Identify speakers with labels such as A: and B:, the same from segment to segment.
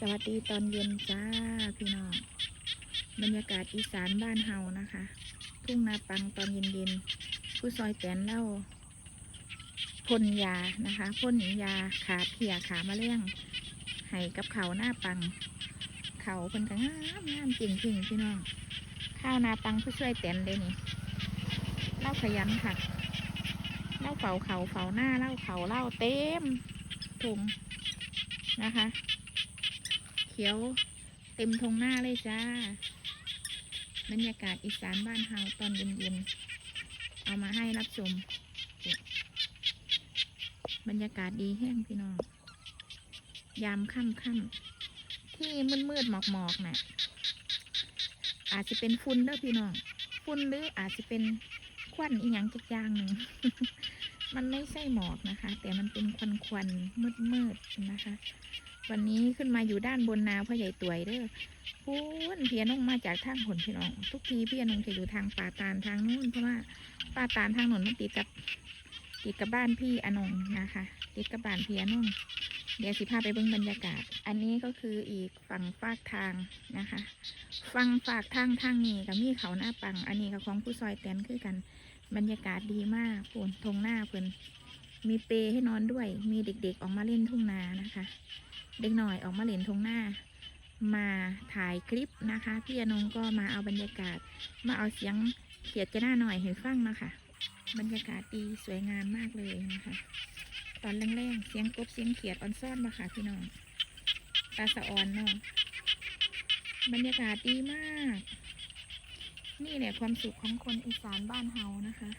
A: สวัสดีตอนเย็นจ้าพี่น้อง บรรยากาศอีสานบ้านเฮานะคะ ทุ่งนาปังตอนเย็นๆ ผู้ซอยแตนเล่าพ่นยานะคะพ่นยาขาเพียขามาเลี้ยงให้กับเขาหน้าปัง เขาเป็นกงามงามจริงจริงๆพี่น้อง ข้าวนาปังผู้ช่วยแตนเลยนี่เล่าขยันค่ะเล่าเฝ้าเขาเฝ้าหน้าเล่าเขาเล่าเต็มถุงนะคะ ขียวเต็มทงหน้าเลยจ้า บรรยากาศอีสานบ้านเฮาตอนเย็นๆ เอามาให้รับชม บรรยากาศดีแห้งพี่น้อง ยามค่ำค่ำที่มืดมืดๆหมอกหมอกๆน่ะ อาจจะเป็นฝุ่นเด้อพี่น้องฝุ่นหรืออาจจะเป็นควันอีหยังจักอย่างหนึ่ง มันไม่ใช่หมอกนะคะ แต่มันเป็นควันควันมืดมืดๆนะคะ วันนี้ขึ้นมาอยู่ด้านบนนาพ่อใหญ่ตวยเด้อพูนเพียนงมาจากทางผลพี่น้อง ทุกทีเพี่อนงจะอยู่ทางป่าตาลทางนู้นเพราะว่าป่าตาลทางนนมันติดกับติดกับบ้านพี่อนงนะคะ ติดกับบ้านพี่อนงเดี๋ยวสิพาไปเบิ่งบรรยากาศ อันนี้ก็คืออีกฝั่งฝากทางนะคะฟังฝากทางทางนี้กับมีเขาหน้าปัง อันนี้กับของผู้ซอยแตนคือกัน บรรยากาศดีมากฝนทงหน้าเพิ่น มีเปรให้นอนด้วย มีเด็กๆออกมาเล่นทุ่งนานะคะ เด็กหน่อยออกมาเล่นทงหน้ามาถ่ายคลิปนะคะ พี่อนงก็มาเอาบรรยากาศ มาเอาเสียงเขียดจะหน้าหน่อยให้ฟังนะคะ บรรยากาศดีสวยงามมากเลยนะคะ ตอนแรงๆเสียงกบเสียงเขียดออนซ่อนมาค่ะพี่น้อง ตาสะออนเนาะ บรรยากาศดีมาก นี่แหละความสุขของคนอีสานบ้านเฮานะคะ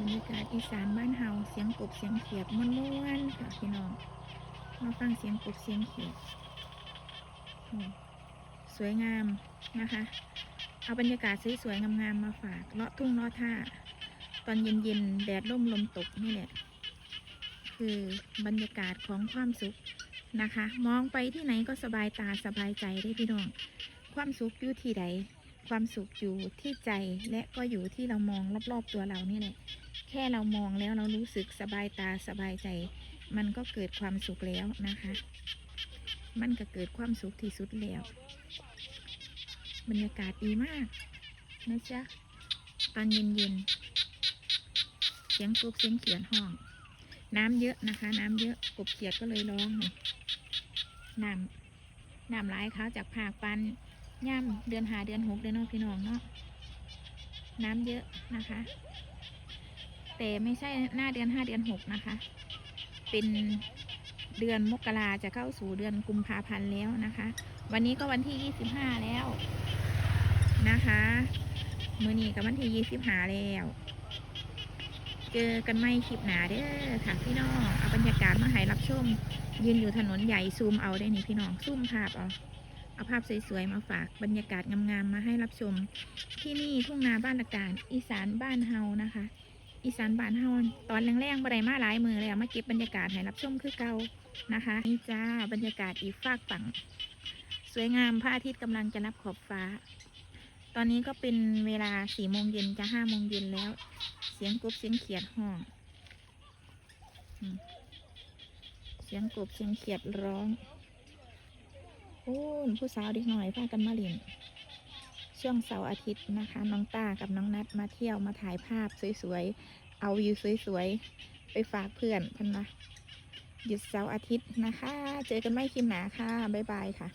A: บรรยากาศอีสานบ้านเฮาเสียงกบเสียงเขียดม่วนๆค่ะพี่น้องมาฟังเสียงกบเสียงเขียดสวยงามนะคะ เอาบรรยากาศสวยๆงามๆมาฝากเลาะทุ่งเลาะท่า ตอนเย็นๆแดดร่มลมตกนี่แหละคือบรรยากาศของความสุขนะคะ มองไปที่ไหนก็สบายตาสบายใจได้พี่น้อง ความสุขอยู่ที่ใด ความสุขอยู่ที่ใจและก็อยู่ที่เรามองรอบๆตัวเรานี่แหละแค่เรามองแล้วเรารู้สึกสบายตาสบายใจ มันก็เกิดความสุขแล้วนะคะ มันก็เกิดความสุขที่สุดแล้ว บรรยากาศดีมากนะจ๊ะตอนเย็นๆเสียงกบเสียงเขียนห้อง น้ำเยอะนะคะ น้ำเยอะกบเขียดก็เลยร้องนี่น้ำน้ำไหลเขาจากผากปัน ย่ำเดือนหาเดือนหกเดือนนอกพี่น้องเนาะน้ำเยอะนะคะ แต่ไม่ใช่หน้าเดือนห้าเดือนหกนะคะ เป็นเดือนมกราจะเข้าสู่เดือนกุมภาพันธ์แล้วนะคะ วันนี้ก็วันที่ยี่สิบห้าแล้วนะคะมือนี้กับวันที่ยี่สิบห้าแล้ว เจอกันไม่คลิปหนาเด้อค่ะพี่น้องเอาบรรยากาศมาให้รับชมยืนอยู่ถนนใหญ่ซูมเอาได้นี่พี่น้องซูมภาพเอา เอาภาพสวยๆมาฝากบรรยากาศงามๆมาให้รับชม ที่นี่ทุ่งนาบ้านอากาศอีสานบ้านเฮานะคะ อีสานบ้านเฮาตอนแรงๆบ่ได้มาหลายมือเลยอะมาเก็บบรรยากาศให้รับชมคือเก่านะคะนี่จ้าบรรยากาศอีกฝากฝั่ง สวยงามพระอาทิตย์กำลังจะรับขอบฟ้า ตอนนี้ก็เป็นเวลาสี่โมงเย็นจะห้าโมงเย็นแล้ว เสียงกบเสียงเขียดห้องเสียงกบเสียงเขียดร้อง พูนผู้สาวเด็กหน่อยพากันมาเล่นช่วงเสาร์อาทิตย์นะคะน้องต้ากับน้องนัดมาเที่ยวมาถ่ายภาพสวยๆ เอาวิวสวยๆ ไปฝากเพื่อนพันนะหยุดเสาร์อาทิตย์นะคะ เจอกันไม่คลิปหนาค่ะ บ๊ายบายค่ะ